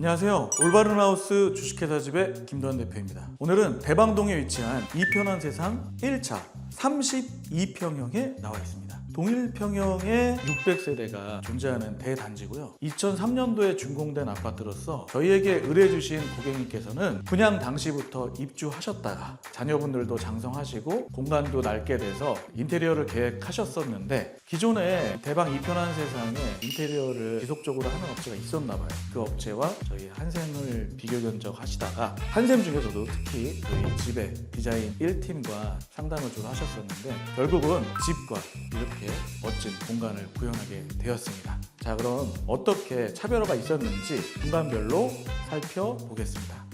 안녕하세요. 올바른 하우스 주식회사 집의 김도환 대표입니다. 오늘은 대방동에 위치한 이편한 세상 1차 32평형에 나와 있습니다. 동일 평형의 600세대가 존재하는 대단지고요. 2003년도에 준공된 아파트로서 저희에게 의뢰주신 고객님께서는 분양 당시부터 입주하셨다가 자녀분들도 장성하시고 공간도 넓게 돼서 인테리어를 계획하셨었는데 기존에 대방 이편한 세상에 인테리어를 지속적으로 하는 업체가 있었나 봐요. 그 업체와 저희 한샘을 비교 견적하시다가 한샘 중에서도 특히 저희 집의 디자인 1팀과 상담을 주로 하셨었는데 결국은 집과 이렇게 멋진 공간을 구현하게 되었습니다. 자 그럼 어떻게 차별화가 있었는지 공간별로 살펴보겠습니다.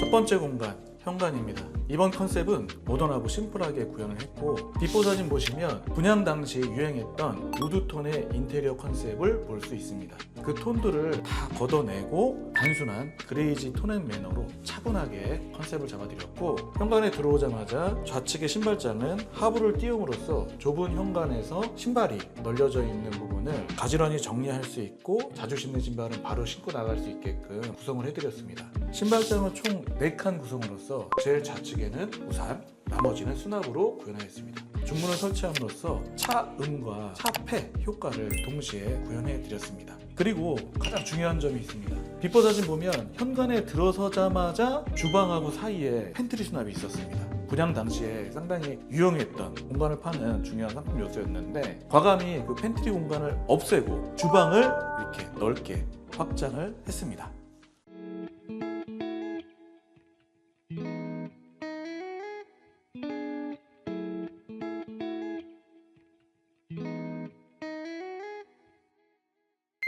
첫 번째 공간 현관입니다. 이번 컨셉은 모던하고 심플하게 구현을 했고 뒷보 사진 보시면 분양 당시 유행했던 우드톤의 인테리어 컨셉을 볼 수 있습니다. 그 톤들을 다 걷어내고 단순한 그레이지 톤앤 매너로 차분하게 컨셉을 잡아드렸고 현관에 들어오자마자 좌측의 신발장은 하부를 띄움으로써 좁은 현관에서 신발이 널려져 있는 부분을 가지런히 정리할 수 있고 자주 신는 신발은 바로 신고 나갈 수 있게끔 구성을 해드렸습니다. 신발장은 총 4칸 구성으로서 제일 좌측에는 우산, 나머지는 수납으로 구현하였습니다. 중문을 설치함으로써 차음과 차폐 효과를 동시에 구현해 드렸습니다. 그리고 가장 중요한 점이 있습니다. 비포 사진 보면 현관에 들어서자마자 주방하고 사이에 팬트리 수납이 있었습니다. 분양 당시에 상당히 유용했던 공간을 파는 중요한 상품 요소였는데 과감히 그 팬트리 공간을 없애고 주방을 이렇게 넓게 확장을 했습니다.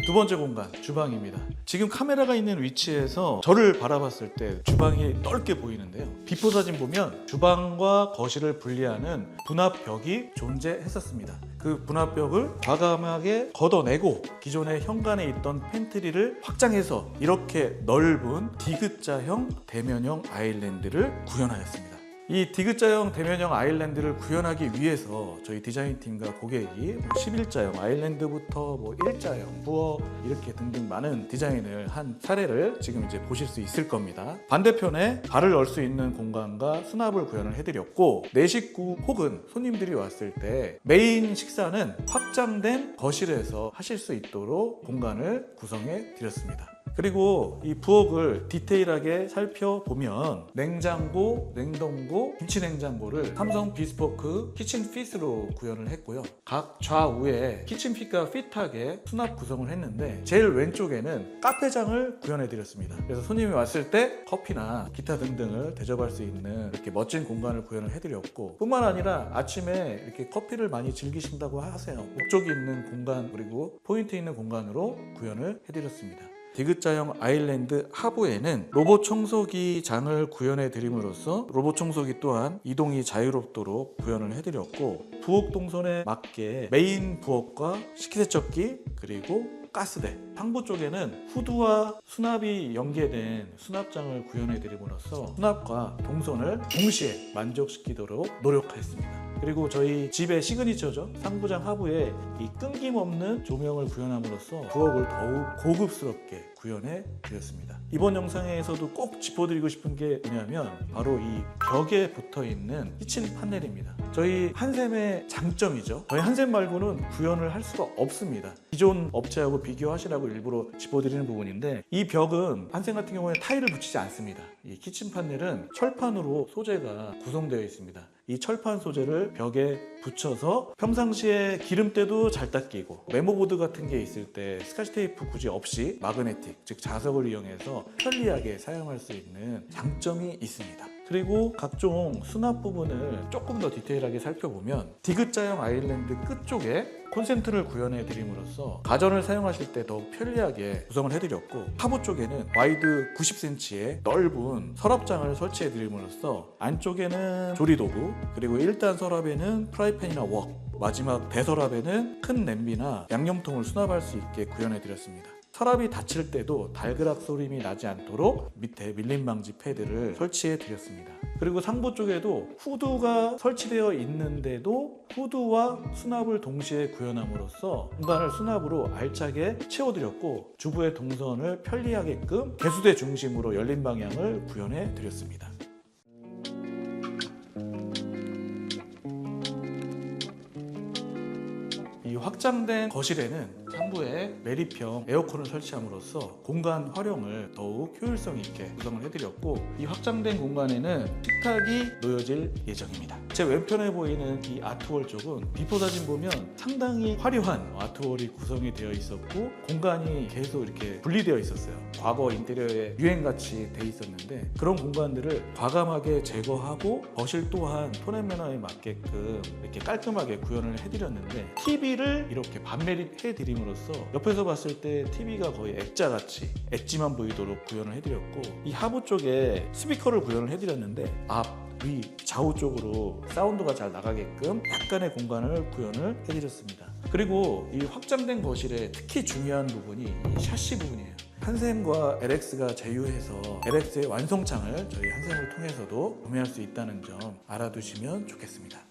두 번째 공간 주방입니다. 지금 카메라가 있는 위치에서 저를 바라봤을 때 주방이 넓게 보이는데요. 비포 사진 보면 주방과 거실을 분리하는 분합벽이 존재했었습니다. 그 분합벽을 과감하게 걷어내고 기존의 현관에 있던 팬트리를 확장해서 이렇게 넓은 디귿자형 대면형 아일랜드를 구현하였습니다. 이 디귿자형 대면형 아일랜드를 구현하기 위해서 저희 디자인팀과 고객이 11자형 아일랜드부터 뭐 일자형, 부엌 이렇게 등등 많은 디자인을 한 사례를 지금 이제 보실 수 있을 겁니다. 반대편에 발을 넣을 수 있는 공간과 수납을 구현을 해드렸고 내 식구 혹은 손님들이 왔을 때 메인 식사는 확장된 거실에서 하실 수 있도록 공간을 구성해 드렸습니다. 그리고 이 부엌을 디테일하게 살펴보면 냉장고, 냉동고, 김치 냉장고를 삼성 비스포크 키친 핏으로 구현을 했고요. 각 좌우에 키친 핏과 핏하게 수납 구성을 했는데 제일 왼쪽에는 카페장을 구현해 드렸습니다. 그래서 손님이 왔을 때 커피나 기타 등등을 대접할 수 있는 이렇게 멋진 공간을 구현을 해드렸고 뿐만 아니라 아침에 이렇게 커피를 많이 즐기신다고 하세요. 목적이 있는 공간 그리고 포인트 있는 공간으로 구현을 해드렸습니다. 디귿자형 아일랜드 하부에는 로봇 청소기 장을 구현해 드림으로써 로봇 청소기 또한 이동이 자유롭도록 구현을 해드렸고 부엌 동선에 맞게 메인 부엌과 식기세척기 그리고 가스대 상부 쪽에는 후드와 수납이 연계된 수납장을 구현해 드림으로써 수납과 동선을 동시에 만족시키도록 노력했습니다. 그리고 저희 집의 시그니처죠. 상부장 하부에 이 끊김없는 조명을 구현함으로써 부엌을 더욱 고급스럽게 구현해 드렸습니다. 이번 영상에서도 꼭 짚어드리고 싶은 게 뭐냐면 바로 이 벽에 붙어 있는 키친 판넬입니다. 저희 한샘의 장점이죠. 저희 한샘 말고는 구현을 할 수가 없습니다. 기존 업체하고 비교하시라고 일부러 짚어드리는 부분인데 이 벽은 한샘 같은 경우에 타일을 붙이지 않습니다. 이 키친 판넬은 철판으로 소재가 구성되어 있습니다. 이 철판 소재를 벽에 붙여서 평상시에 기름때도 잘 닦이고 메모보드 같은 게 있을 때 스카치 테이프 굳이 없이 마그네틱 즉 자석을 이용해서 편리하게 사용할 수 있는 장점이 있습니다. 그리고 각종 수납 부분을 조금 더 디테일하게 살펴보면 디귿자형 아일랜드 끝쪽에 콘센트를 구현해 드림으로써 가전을 사용하실 때 더욱 편리하게 구성을 해드렸고 하부 쪽에는 와이드 90cm의 넓은 서랍장을 설치해 드림으로써 안쪽에는 조리도구 그리고 1단 서랍에는 프라이팬이나 웍 마지막 대서랍에는 큰 냄비나 양념통을 수납할 수 있게 구현해 드렸습니다. 서랍이 닫힐 때도 달그락 소림이 나지 않도록 밑에 밀림 방지 패드를 설치해 드렸습니다. 그리고 상부 쪽에도 후드가 설치되어 있는데도 후드와 수납을 동시에 구현함으로써 공간을 수납으로 알차게 채워드렸고 주부의 동선을 편리하게끔 개수대 중심으로 열린 방향을 구현해 드렸습니다. 이 확장된 거실에는 상부에 매립형 에어컨을 설치함으로써 공간 활용을 더욱 효율성 있게 구성을 해드렸고 이 확장된 공간에는 식탁이 놓여질 예정입니다. 제 왼편에 보이는 이 아트월 쪽은 비포 사진 보면 상당히 화려한 아트월이 구성이 되어 있었고 공간이 계속 이렇게 분리되어 있었어요. 과거 인테리어에 유행같이 돼 있었는데 그런 공간들을 과감하게 제거하고 거실 또한 톤앤 매너에 맞게끔 이렇게 깔끔하게 구현을 해드렸는데 TV를 이렇게 반매립 해 드림으로써 옆에서 봤을 때 TV가 거의 액자같이 엣지만 보이도록 구현을 해드렸고 이 하부 쪽에 스피커를 구현을 해드렸는데 앞 위 좌우 쪽으로 사운드가 잘 나가게끔 약간의 공간을 구현을 해드렸습니다. 그리고 이 확장된 거실에 특히 중요한 부분이 이 샤시 부분이에요. 한샘과 LX가 제휴해서 LX의 완성창을 저희 한샘을 통해서도 구매할 수 있다는 점 알아두시면 좋겠습니다.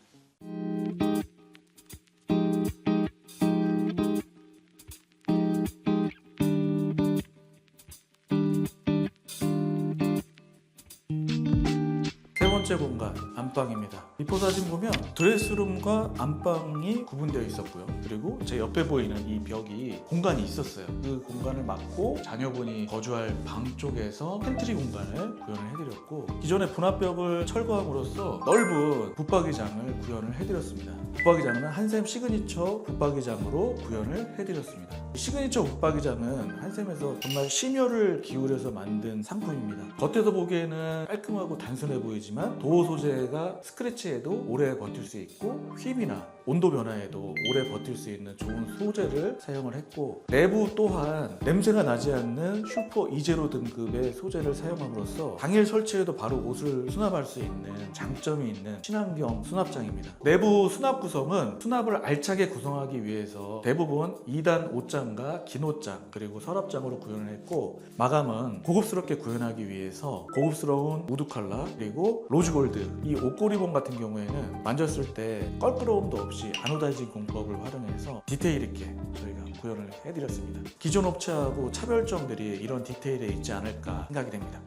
번째 공간 안방입니다. 비포 사진 보면 드레스룸과 안방이 구분되어 있었고요. 그리고 제 옆에 보이는 이 벽이 공간이 있었어요. 그 공간을 막고 자녀분이 거주할 방 쪽에서 팬트리 공간을 구현을 해드렸고 기존의 분합벽을 철거함으로써 넓은 붙박이장을 구현을 해드렸습니다. 붙박이장은 한샘 시그니처 붙박이장으로 구현을 해드렸습니다. 시그니처 붙박이장은 한샘에서 정말 심혈을 기울여서 만든 상품입니다. 겉에서 보기에는 깔끔하고 단순해 보이지만 도어 소재가 스크래치 에도 오래 버틸 수 있고 휩이나 온도 변화에도 오래 버틸 수 있는 좋은 소재를 사용을 했고 내부 또한 냄새가 나지 않는 슈퍼 이제로 등급의 소재를 사용함으로써 당일 설치해도 바로 옷을 수납할 수 있는 장점이 있는 친환경 수납장입니다. 내부 수납 구성은 수납을 알차게 구성하기 위해서 대부분 2단 옷장과 긴 옷장 그리고 서랍장으로 구현을 했고 마감은 고급스럽게 구현하기 위해서 고급스러운 우드 컬러 그리고 로즈 골드 이 옷고리봉 같은 경우에는 만졌을 때 껄끄러움도 없이 아노다이징 공법을 활용해서 디테일 있게 저희가 구현을 해드렸습니다. 기존 업체하고 차별점들이 이런 디테일에 있지 않을까 생각이 됩니다.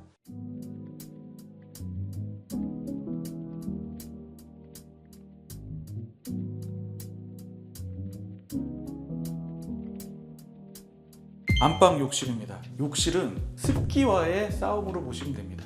안방 욕실입니다. 욕실은 습기와의 싸움으로 보시면 됩니다.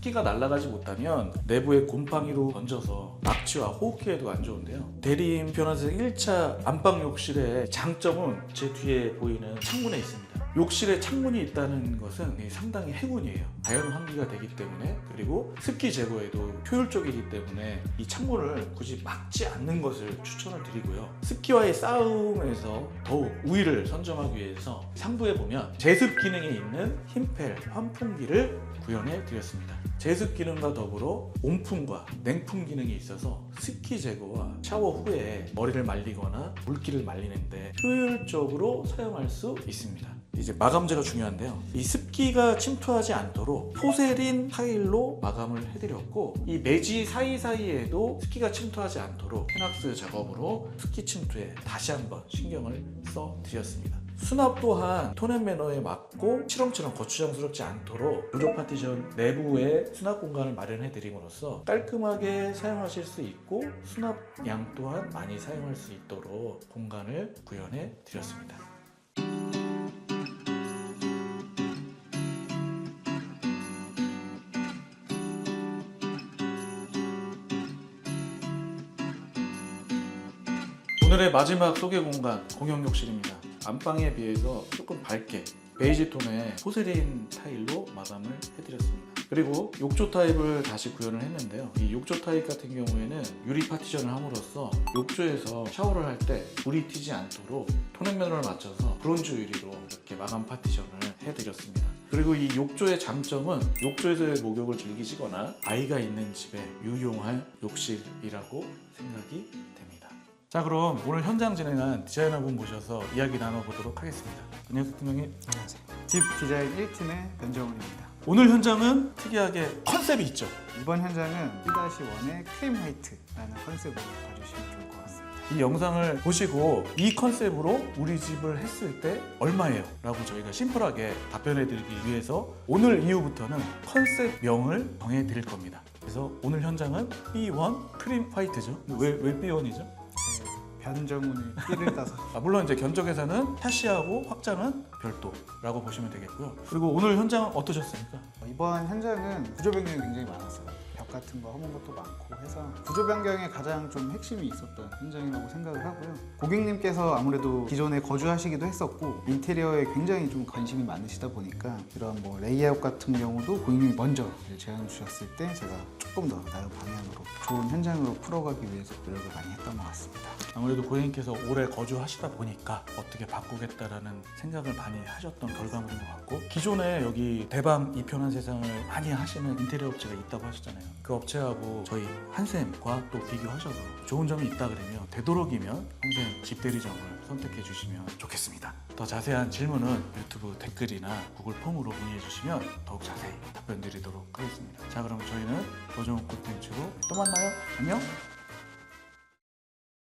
이 습기가 날아가지 못하면 내부에 곰팡이로 번져서 낙취와 호흡기에도 안 좋은데요. 대리인 변화생 1차 안방 욕실의 장점은 제 뒤에 보이는 창문에 있습니다. 욕실에 창문이 있다는 것은 상당히 행운이에요. 자연 환기가 되기 때문에 그리고 습기 제거에도 효율적이기 때문에 이 창문을 굳이 막지 않는 것을 추천을 드리고요. 습기와의 싸움에서 더욱 우위를 선점하기 위해서 상부에 보면 제습 기능이 있는 흰펠 환풍기를 구현해 드렸습니다. 제습 기능과 더불어 온풍과 냉풍 기능이 있어서 습기 제거와 샤워 후에 머리를 말리거나 물기를 말리는데 효율적으로 사용할 수 있습니다. 이제 마감재가 중요한데요. 이 습기가 침투하지 않도록 포세린 타일로 마감을 해드렸고 이 매지 사이사이에도 습기가 침투하지 않도록 페낙스 작업으로 습기 침투에 다시 한번 신경을 써 드렸습니다. 수납 또한 톤앤 매너에 맞고 치렁치렁 거추장스럽지 않도록 부족 파티션 내부에 수납 공간을 마련해 드림으로써 깔끔하게 사용하실 수 있고 수납량 또한 많이 사용할 수 있도록 공간을 구현해 드렸습니다. 오늘의 마지막 소개 공간 공용 욕실입니다. 안방에 비해서 조금 밝게 베이지 톤의 포세린 타일로 마감을 해드렸습니다. 그리고 욕조 타입을 다시 구현을 했는데요. 이 욕조 타입 같은 경우에는 유리 파티션을 함으로써 욕조에서 샤워를 할 때 불이 튀지 않도록 톤앤면을 맞춰서 브론즈 유리로 이렇게 마감 파티션을 해드렸습니다. 그리고 이 욕조의 장점은 욕조에서의 목욕을 즐기시거나 아이가 있는 집에 유용할 욕실이라고 생각이 됩니다. 자 그럼 오늘 현장 진행한 디자이너분 모셔서 이야기 나눠보도록 하겠습니다. 안녕하세요 팀장님. 안녕하세요. 집 디자인 1팀의 변정훈입니다. 오늘 현장은 특이하게 컨셉이 있죠. 이번 현장은 1-1의 크림 화이트라는 컨셉으로 봐주시면 좋을 것 같습니다. 이 영상을 보시고 이 컨셉으로 우리 집을 했을 때 얼마예요? 라고 저희가 심플하게 답변해 드리기 위해서 오늘 이후부터는 컨셉명을 정해 드릴 겁니다. 그래서 오늘 현장은 B1 크림 화이트죠. 왜, 왜 B1이죠? 제 변정훈의 삐를 따서 아, 물론 이제 견적에서는 샤시하고 확장은 별도라고 보시면 되겠고요. 그리고 오늘 현장은 어떠셨습니까? 이번 현장은 구조 변경이 굉장히 많았어요. 벽 같은 거 허문 것도 많고 해서 구조 변경에 가장 좀 핵심이 있었던 현장이라고 생각을 하고요. 고객님께서 아무래도 기존에 거주하시기도 했었고 인테리어에 굉장히 좀 관심이 많으시다 보니까 이런 뭐 레이아웃 같은 경우도 고객님이 먼저 제안 주셨을 때 제가 조금 더 나은 방향으로 좋은 현장으로 풀어가기 위해서 노력을 많이 했던 것 같습니다. 아무래도 고객님께서 오래 거주하시다 보니까 어떻게 바꾸겠다라는 생각을 많이 하셨던 결과물인 것 같고 기존에 여기 대방 이편한 세상을 많이 하시는 인테리어 업체가 있다고 하셨잖아요. 그 업체하고 저희 한샘과 또 비교하셔서 좋은 점이 있다 그러면 되도록이면 한샘 집대리점을 선택해 주시면 좋겠습니다. 더 자세한 질문은 유튜브 댓글이나 구글 폼으로 문의해 주시면 더욱 자세히 답변 드리도록 하겠습니다. 자 그럼 저희는 도전 콘텐츠로 또 만나요. 안녕.